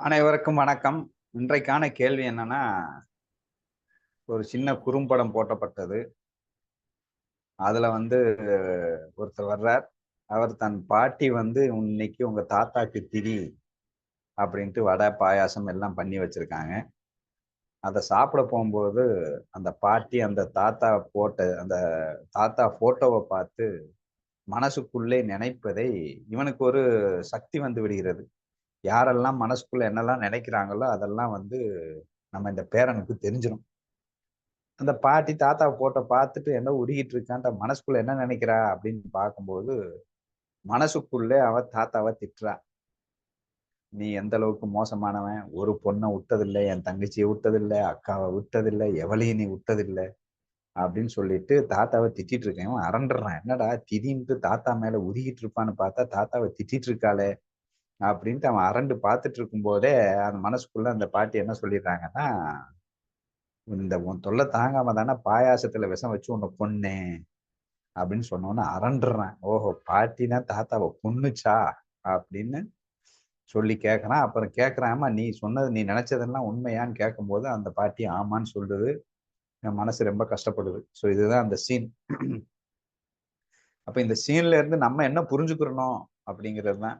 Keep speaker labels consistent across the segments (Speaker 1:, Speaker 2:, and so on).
Speaker 1: அனைவருக்கும் வணக்கம். இன்றைக்கான கேள்வி என்னன்னா ஒரு சின்ன குறும்படம் போட்டப்பட்டது. அதுல வந்து ஒருத்தர் வர்றார். அவர் தன் பாட்டி வந்து இன்னைக்கு உங்க தாத்தாக்கு திரி அப்படின்ட்டு வடை பாயாசம் எல்லாம் பண்ணி வச்சிருக்காங்க. அதை சாப்பிட போகும்போது அந்த பாட்டி அந்த தாத்தா போட்ட அந்த தாத்தா போட்டோவை பார்த்து மனசுக்குள்ளே நினைப்பதை இவனுக்கு ஒரு சக்தி வந்து விடுகிறது. யாரெல்லாம் மனசுக்குள்ள என்னெல்லாம் நினைக்கிறாங்களோ அதெல்லாம் வந்து நம்ம இந்த பேரனுக்கு தெரிஞ்சிடும் அந்த பாட்டி தாத்தா போட்டோ பார்த்துட்டு என்ன உருகிட்டு இருக்கான்ற மனசுக்குள்ள என்ன நினைக்கிறா அப்படின்னு பார்க்கும்போது மனசுக்குள்ளே அவ தாத்தாவை திட்டுறா. நீ எந்த அளவுக்கு மோசமானவன்? ஒரு பொண்ணை விட்டதில்லை என் தங்கச்சியை விட்டதில்லை அக்காவை விட்டதில்லை எவளையும் நீ விட்டதில்லை அப்படின்னு சொல்லிட்டு தாத்தாவை திட்டிட்டு இருக்கேன். அரண்டுறான். என்னடா திடீர்னு தாத்தா மேல உருகிட்டு இருப்பான்னு பார்த்தா தாத்தாவை திட்டிட்டு இருக்காளே அப்படின்ட்டு அவன் அரண்டு பார்த்துட்டு இருக்கும் போதே அந்த மனசுக்குள்ள அந்த பாட்டி என்ன சொல்லிடுறாங்கன்னா இந்த உன் தொல்லை தாங்காம தானே பாயாசத்துல விஷம் வச்சு உன்னை கொன்னேன் அப்படின்னு சொன்னோன்னு அரண்டுறான். ஓஹோ பாட்டினா தாத்தாவை கொன்னுச்சா? அப்படின்னு சொல்லி கேட்குறான் அப்புறம் கேட்குறாமா நீ சொன்னது நீ நினைச்சதெல்லாம் உண்மையான்னு கேட்கும்போது அந்த பாட்டி ஆமான்னு சொல்லுது. என் மனசு ரொம்ப கஷ்டப்படுது. ஸோ இதுதான் அந்த சீன் அப்போ இந்த சீன்ல இருந்து நம்ம என்ன புரிஞ்சுக்கிறணும் அப்படிங்கிறது தான்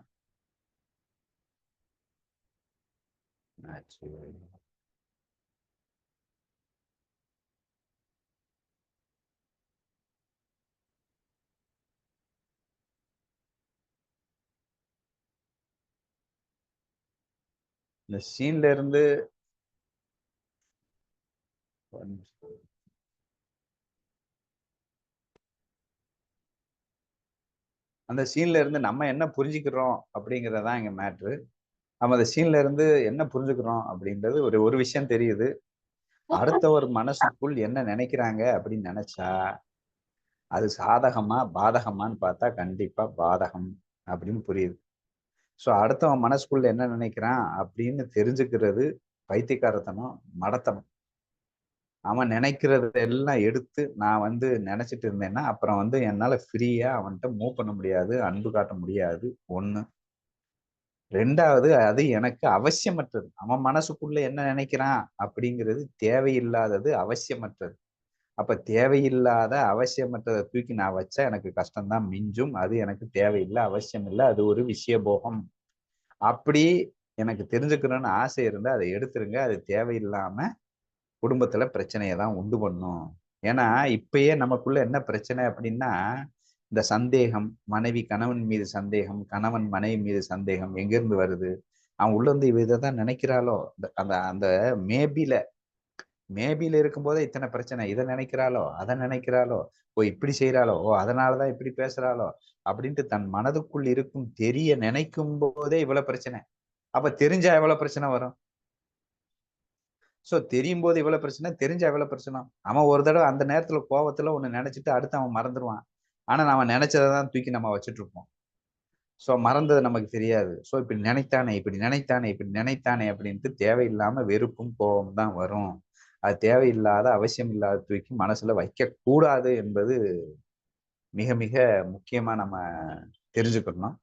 Speaker 1: இந்த சீன்ல இருந்து அந்த சீன்ல இருந்து நம்ம என்ன புரிஞ்சுக்கிறோம் அப்படிங்கறதான் இங்க மேட்ரு நம்ம அந்த சீன்ல இருந்து என்ன புரிஞ்சுக்கிறோம் அப்படின்றது ஒரு ஒரு விஷயம் தெரியுது. அடுத்தவர் மனசுக்குள் என்ன நினைக்கிறாங்க அப்படின்னு நினைச்சா அது சாதகமா பாதகமான்னு பார்த்தா கண்டிப்பா பாதகம் அப்படின்னு புரியுது. ஸோ அடுத்தவன் மனசுக்குள்ள என்ன நினைக்கிறான் அப்படின்னு தெரிஞ்சுக்கிறது பைத்தியக்காரத்தனம் மடத்தனம். அவன் நினைக்கிறத எல்லாம் எடுத்து நான் வந்து நினைச்சிட்டு இருந்தேன்னா அப்புறம் வந்து என்னால ஃப்ரீயா அவன்கிட்ட மூவ் பண்ண முடியாது அன்பு காட்ட முடியாது ஒண்ணு. ரெண்டாவது அது எனக்கு அவசியமற்றது. அவன் மனசுக்குள்ள என்ன நினைக்கிறான் அப்படிங்கிறது தேவையில்லாதது அவசியமற்றது. அப்ப தேவையில்லாத அவசியமற்றதை தூக்கி நான் வச்சா எனக்கு கஷ்டம்தான் மிஞ்சும். அது எனக்கு தேவையில்லை அவசியம் இல்லை அது ஒரு விஷயபோகம். அப்படி எனக்கு தெரிஞ்சுக்கணும்னு ஆசை இருந்தால் அதை எடுத்துருங்க. அது தேவையில்லாம குடும்பத்துல பிரச்சனையை தான் உண்டு பண்ணும். ஏன்னா இப்பயே நமக்குள்ள என்ன பிரச்சனை அப்படின்னா இந்த சந்தேகம் மனைவி கணவன் மீது சந்தேகம் கணவன் மனைவி மீது சந்தேகம் எங்கிருந்து வருது? அவன் உள்ள இருந்து இவ இதைதான் நினைக்கிறாளோ? அந்த அந்த மேபில மேபில இருக்கும்போதே இத்தனை பிரச்சனை. இதை நினைக்கிறாளோ? அதை நினைக்கிறாளோ? ஓ இப்படி செய்யறாளோ ஓ அதனாலதான் இப்படி பேசுறாளோ? அப்படின்ட்டு தன் மனதுக்குள் இருக்கும் தெரிய நினைக்கும் போதே இவ்வளவு பிரச்சனை. அப்ப தெரிஞ்சா எவ்வளவு பிரச்சனை வரும்? சோ தெரியும் போது இவ்வளவு பிரச்சனை தெரிஞ்சா எவ்வளவு பிரச்சனை? அவன் ஒரு தடவை அந்த நேரத்துல கோவத்துல ஒண்ணு நினைச்சிட்டு அடுத்து அவன் மறந்துடுவான் ஆனா நம்ம நினைச்சதை தான் தூக்கி நம்ம வச்சுட்டு இருப்போம் ஸோ மறந்தது நமக்கு தெரியாது. ஸோ இப்படி நினைத்தானே இப்படி நினைத்தானே இப்படி நினைத்தானே அப்படின்ட்டு தேவையில்லாம வெறுப்பும் கோபம் தான் வரும். அது தேவையில்லாத அவசியம் இல்லாத தூக்கி மனசுல வைக்கக்கூடாது என்பது மிக மிக முக்கியமா நம்ம தெரிஞ்சுக்கணும்.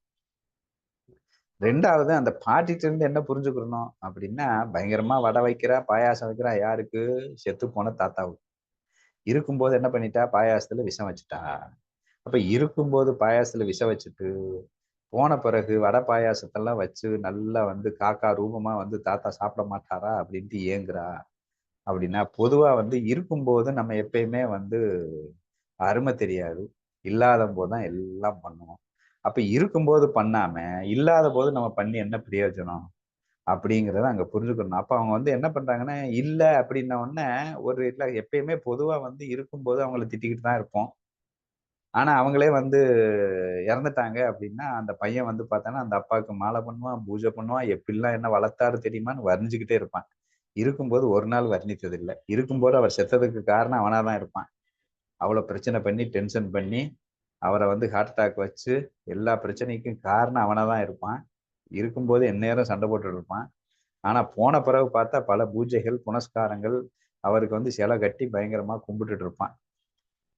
Speaker 1: ரெண்டாவது அந்த பாட்டிட்டு இருந்து என்ன புரிஞ்சுக்கிறணும் அப்படின்னா பயங்கரமா வடை வைக்கிறா பாயாசம் வைக்கிறா யாருக்கு? செத்து போன தாத்தாவுக்கு. இருக்கும்போது என்ன பண்ணிட்டா? பாயாசத்துல விஷம் வச்சுட்டா. அப்ப இருக்கும்போது பாயாசத்துல விஷம் வச்சுட்டு போன பிறகு வடை பாயாசத்தெல்லாம் வச்சு நல்லா வந்து காக்கா ரூபமா வந்து தாத்தா சாப்பிட மாட்டாரா அப்படின்ட்டு ஏங்குறா. அப்படின்னா பொதுவா வந்து இருக்கும்போது நம்ம எப்பயுமே வந்து அருமை தெரியாது. இல்லாத போதுதான் எல்லாம் பண்ணுவோம். அப்ப இருக்கும்போது பண்ணாம இல்லாத போது நம்ம பண்ணி என்ன பிரயோஜனம் அப்படிங்கிறத அங்க புரிஞ்சுக்கணும். அப்ப அவங்க வந்து என்ன பண்றாங்கன்னா இல்லை அப்படின்ன உடனே ஒரு இல்லை எப்பயுமே பொதுவா வந்து இருக்கும்போது அவங்கள திட்டிக்கிட்டு தான் இருப்போம். ஆனா அவங்களே வந்து இறந்துட்டாங்க அப்படின்னா அந்த பையன் வந்து பார்த்தோன்னா அந்த அப்பாவுக்கு மாலை பண்ணுவான் பூஜை பண்ணுவான் எப்படிலாம் என்ன வளர்த்தாரு தெரியுமான்னு வர்ணிச்சுக்கிட்டே இருப்பான். இருக்கும்போது ஒரு நாள் வர்ணித்தது இல்லை இருக்கும்போது அவர் செத்ததுக்கு காரணம் அவனாக தான் இருப்பான். அவ்வளோ பிரச்சனை பண்ணி டென்ஷன் பண்ணி அவரை வந்து ஹார்ட் அட்டாக் வச்சு எல்லா பிரச்சனைக்கும் காரணம் அவனாக தான் இருப்பான். இருக்கும்போது எந்நேரம் சண்டை போட்டு இருப்பான். போன பிறகு பார்த்தா பல பூஜைகள் புனஸ்காரங்கள் அவருக்கு வந்து சிலை கட்டி பயங்கரமாக கும்பிட்டுட்டு இருப்பான்.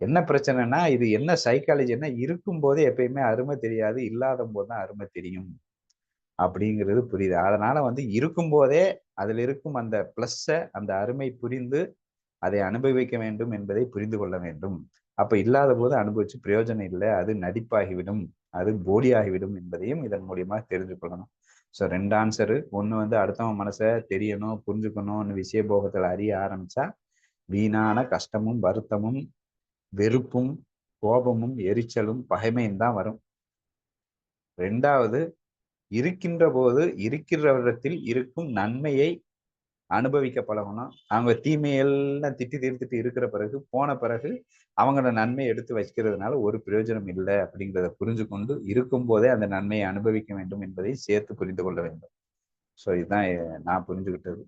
Speaker 1: என்ன பிரச்சனைனா இது என்ன சைக்காலஜின்னா இருக்கும் போதே எப்பயுமே அருமை தெரியாது இல்லாத போது தான் அருமை தெரியும். அப்படிங்கிறது புரியுது. அதனால வந்து இருக்கும்போதே அதில் இருக்கும் அந்த பிளஸ்ஸை அந்த அருமை புரிந்து அதை அனுபவிக்க வேண்டும் என்பதை புரிந்து கொள்ள வேண்டும். அப்ப இல்லாத போது அனுபவிச்சு பிரயோஜனம் இல்லை அது நடிப்பாகிவிடும் அது போலியாகிவிடும் என்பதையும் இதன் மூலியமா தெரிஞ்சு கொள்ளணும். ஸோ ரெண்டு ஆன்சரு ஒன்று வந்து அடுத்தவன் மனசை தெரியணும் புரிஞ்சுக்கணும்னு விஷய போகத்தில் அறிய ஆரம்பிச்சா வீணான கஷ்டமும் வருத்தமும் வெறுப்பும் கோபமும் எரிச்சலும் பகைமையும் தான் வரும். ரெண்டாவது இருக்கின்ற போது இருக்கிறவரிடத்தில் இருக்கும் நன்மையை அனுபவிக்க பழகணும். அவங்க தீமையெல்லாம் திட்டி தீர்த்துட்டு இருக்கிற பிறகு போன பிறகு அவங்களோட நன்மையை எடுத்து வச்சுக்கிறதுனால ஒரு பிரயோஜனம் இல்லை அப்படிங்கிறத புரிஞ்சு கொண்டு இருக்கும் போதே அந்த நன்மையை அனுபவிக்க வேண்டும் என்பதை சேர்த்து புரிந்து கொள்ள வேண்டும். ஸோ இதுதான் நான் புரிஞ்சுக்கிட்டது.